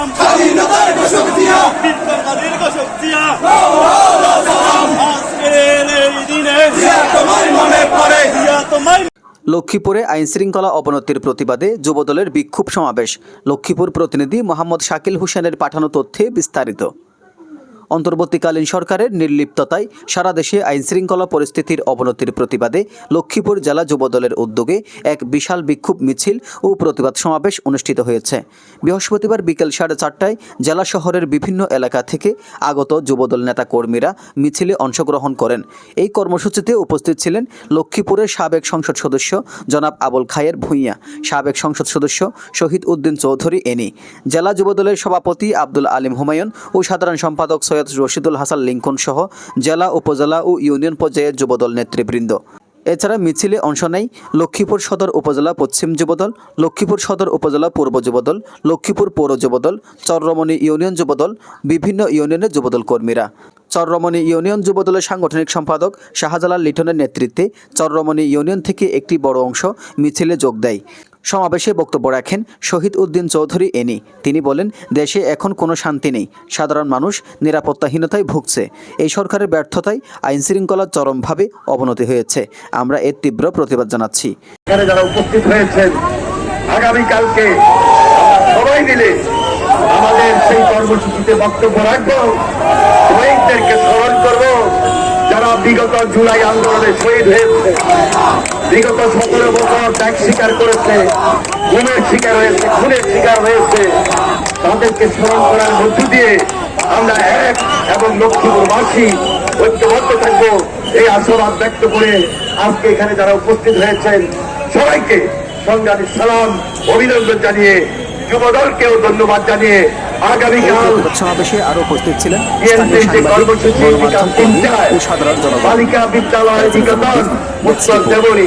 সালাম। স্বাধীনতার ঘোষক জিয়া বীরকন্যা দীর্ঘশোক জিয়া সালাম আজকের এই দিনে জিয়া তোমার মনে পড়ে। জিয়া তোমায় লক্ষ্মীপুরে আইনশৃঙ্খলা অবনতির প্রতিবাদে যুবদলের বিক্ষোভ সমাবেশ। লক্ষ্মীপুর প্রতিনিধি মোহাম্মদ শাকিল হুসেনের পাঠানো তথ্যে বিস্তারিত। অন্তর্বর্তীকালীন সরকারের নির্লিপ্ততায় সারা দেশে আইনশৃঙ্খলা পরিস্থিতির অবনতির প্রতিবাদে লক্ষ্মীপুর জেলা যুবদলের উদ্যোগে এক বিশাল বিক্ষোভ মিছিল ও প্রতিবাদ সমাবেশ অনুষ্ঠিত হয়েছে। বৃহস্পতিবার বিকেল সাড়ে চারটায় জেলা শহরের বিভিন্ন এলাকা থেকে আগত যুবদল নেতা কর্মীরা মিছিলে অংশগ্রহণ করেন। এই কর্মসূচিতে উপস্থিত ছিলেন লক্ষ্মীপুরের সাবেক সংসদ সদস্য জনাব আবুল খায়ের ভূঁইয়া, সাবেক সংসদ সদস্য শহীদ উদ্দিন চৌধুরী এনি, জেলা যুবদলের সভাপতি আব্দুল আলিম হুমায়ুন ও সাধারণ সম্পাদক সৈয়দ রশিদুল হাসান লিঙ্কন সহ জেলা, উপজেলা ও ইউনিয়ন পর্যায়ের যুবদল নেতৃবৃন্দ। এছাড়া মিছিলে অংশ নেয় লক্ষ্মীপুর সদর উপজেলা পশ্চিম যুবদল, লক্ষ্মীপুর সদর উপজেলা পূর্ব যুবদল, লক্ষ্মীপুর পৌর যুবদল, চররমণি ইউনিয়ন যুবদল, বিভিন্ন ইউনিয়নের যুবদল কর্মীরা। চররমণি ইউনিয়ন যুবদলের সাংগঠনিক সম্পাদক শাহজালাল লিটনের নেতৃত্বে চররমণি ইউনিয়ন থেকে একটি বড় অংশ মিছিলে যোগ দেয়। সমাবেশে বক্তব্য রাখেন শহীদ উদ্দিন চৌধুরী এনি। তিনি বলেন, দেশে এখন কোনো শান্তি নেই। সাধারণ মানুষ নিরাপত্তাহীনতায় ভুগছে। এই সরকারের ব্যর্থতায় আইনশৃঙ্খলা চরমভাবে অবনতি হয়েছে। আমরা এর তীব্র প্রতিবাদ জানাচ্ছি। যারা উপস্থিত হয়েছেন, আগামীকালকে সবাই মিলে আমাদের সেই কর্মসূচিতে বক্তব্য রাখব। শহীদদেরকে স্মরণ করব। বিগত জুলাই আন্দোলনে শহীদ হয়েছে। বিগত সতেরো বছর ত্যাগ স্বীকার করেছে, গুমের শিকার হয়েছে, খুনের শিকার হয়েছে। তাদেরকে স্মরণ করার মধ্য দিয়ে আমরা এক এবং লক্ষ্মীপুরবাসী ঐক্যবদ্ধ থাকব। এই আশাবাদ ব্যক্ত করে আজকে এখানে যারা উপস্থিত হয়েছেন, সবাইকে সংগ্রামী সালাম, অভিনন্দন জানিয়ে, যুবদলকেও ধন্যবাদ জানিয়ে আগামীকাল সমাবেশে আরও উপস্থিত ছিলেন স্থানীয় সাংবাদিক গণমাধ্যম কর্মী ও সাধারণ জনগণ। বালিকা বিদ্যালয় নিকেতন দেবনী।